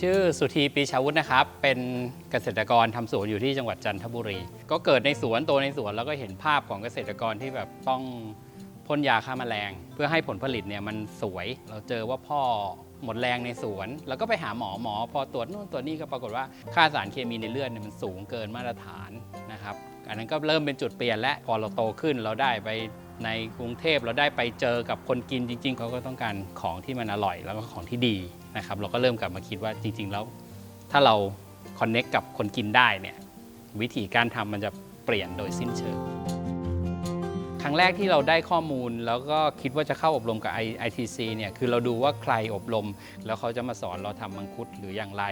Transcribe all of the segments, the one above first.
ชื่อสุธีปีชาวุฒินะครับ เป็นเกษตรกรทำสวนอยู่ที่จังหวัดจันทบุรี ก็เกิดในสวนโตในสวนแล้วก็เห็นภาพของเกษตรกรที่แบบต้องพ่นยาฆ่าแมลง เพื่อให้ผลผลิตเนี่ยมันสวย เราเจอว่าพ่อหมดแรงในสวน แล้วก็ไปหาหมอหมอ พอตรวจนู่นตรวจนี่ก็ปรากฏว่าค่าสารเคมีในเลือดเนี่ยมันสูงเกินมาตรฐานนะครับ อันนั้นก็เริ่มเป็นจุดเปลี่ยนและพอเราโตขึ้นเราได้ไปในกรุงเทพเราได้ไปเจอกับคนกินจริง ๆ เขาก็ต้องการของที่มันอร่อย แล้วก็ของที่ดีนะครับ เราก็เริ่มกลับมาคิดว่าจริง ๆ แล้ว ถ้าเราคอนเน็กกับคนกินได้เนี่ยวิธีการทำมันจะเปลี่ยนโดยสิ้นเชิงครั้งแรกที่เราได้ข้อมูลแล้วก็คิดว่าจะเข้าอบรมกับ I- ITC เนี่ยคือเราดูว่าใครอบรม แล้วเขาจะมาสอนเราทำมังคุดหรืออย่างไร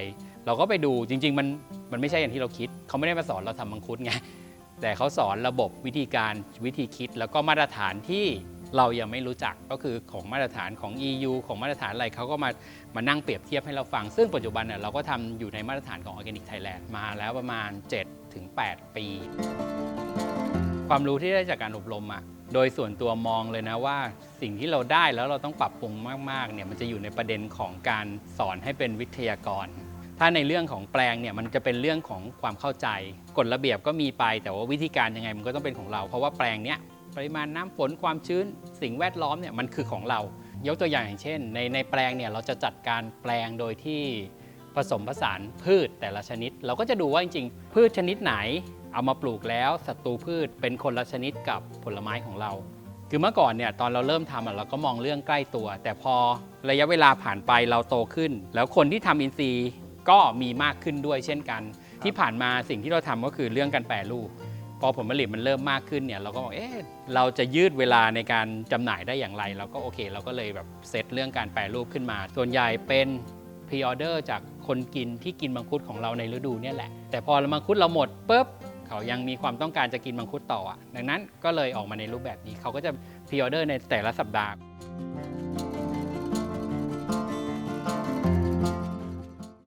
เราก็ไปดูจริง ๆ มันมันไม่ใช่อย่างที่เราคิด เขาไม่ได้มาสอนเราทำมังคุดไง แต่เขาสอนระบบวิธีการวิธีคิด แล้วก็มาตรฐานที่เรายังไม่รู้จักก็คือของมาตรฐานของ EU ของมาตรฐานอะไรเขาก็มามานั่งเปรียบเทียบให้เราฟัง ซึ่งปัจจุบันเนี่ยเราก็ทำอยู่ในมาตรฐานของ Organic Thailand มาแล้วประมาณ 7-8 ปี ความรู้ที่ได้จากการอบรมอะโดยส่วนตัวมองเลยนะว่าสิ่งที่เราได้แล้วเราต้องปรับปรุงมากๆเนี่ยมันจะอยู่ในประเด็นของการสอนให้เป็นวิทยากร ถ้าในเรื่องของแปลงเนี่ยมันจะเป็นเรื่องของความเข้าใจกฎระเบียบก็มีไป แต่ว่าวิธีการยังไงมันก็ต้องเป็นของเรา เพราะว่าแปลงเนี้ยปริมาณน้ำฝนความชื้น สิ่งแวดล้อมเนี่ยมันคือของเรา ยกตัวอย่างอย่างเช่น ในในแปลงเนี่ยเราจะจัดการแปลงโดยที่ผสมผสานพืชแต่ละชนิด เราก็จะดูว่าจริงๆ พืชชนิดไหนเอามาปลูกแล้วศัตรูพืชเป็นคนละชนิดกับผลไม้ของเรา คือเมื่อก่อนเนี่ยตอนเราเริ่มทำอะเราก็มองเรื่องใกล้ตัว แต่พอระยะเวลาผ่านไปเราโตขึ้น แล้วคนที่ทำอินทรีย์ ก็มีมากขึ้นด้วยเช่นกัน ที่ผ่านมาสิ่งที่เราทำก็คือเรื่องการแปรรูปพอผลผลิตมันเริ่มมากขึ้นเนี่ยเราก็บอกเอ๊ะเราจะยืดเวลาในการจำหน่ายได้อย่างไร เราก็โอเค เราก็เลยแบบเซตเรื่องการแปรรูปขึ้นมา ส่วนใหญ่เป็นพรีออเดอร์จากคนกินที่กินมังคุดของเราในฤดูเนี่ยแหละ แต่พอมังคุดเราหมดปุ๊บเขายังมีความต้องการจะกินมังคุดต่ออะดังนั้นก็เลยออกมาในรูปแบบนี้ เขาก็จะพรีออเดอร์ในแต่ละสัปดาห์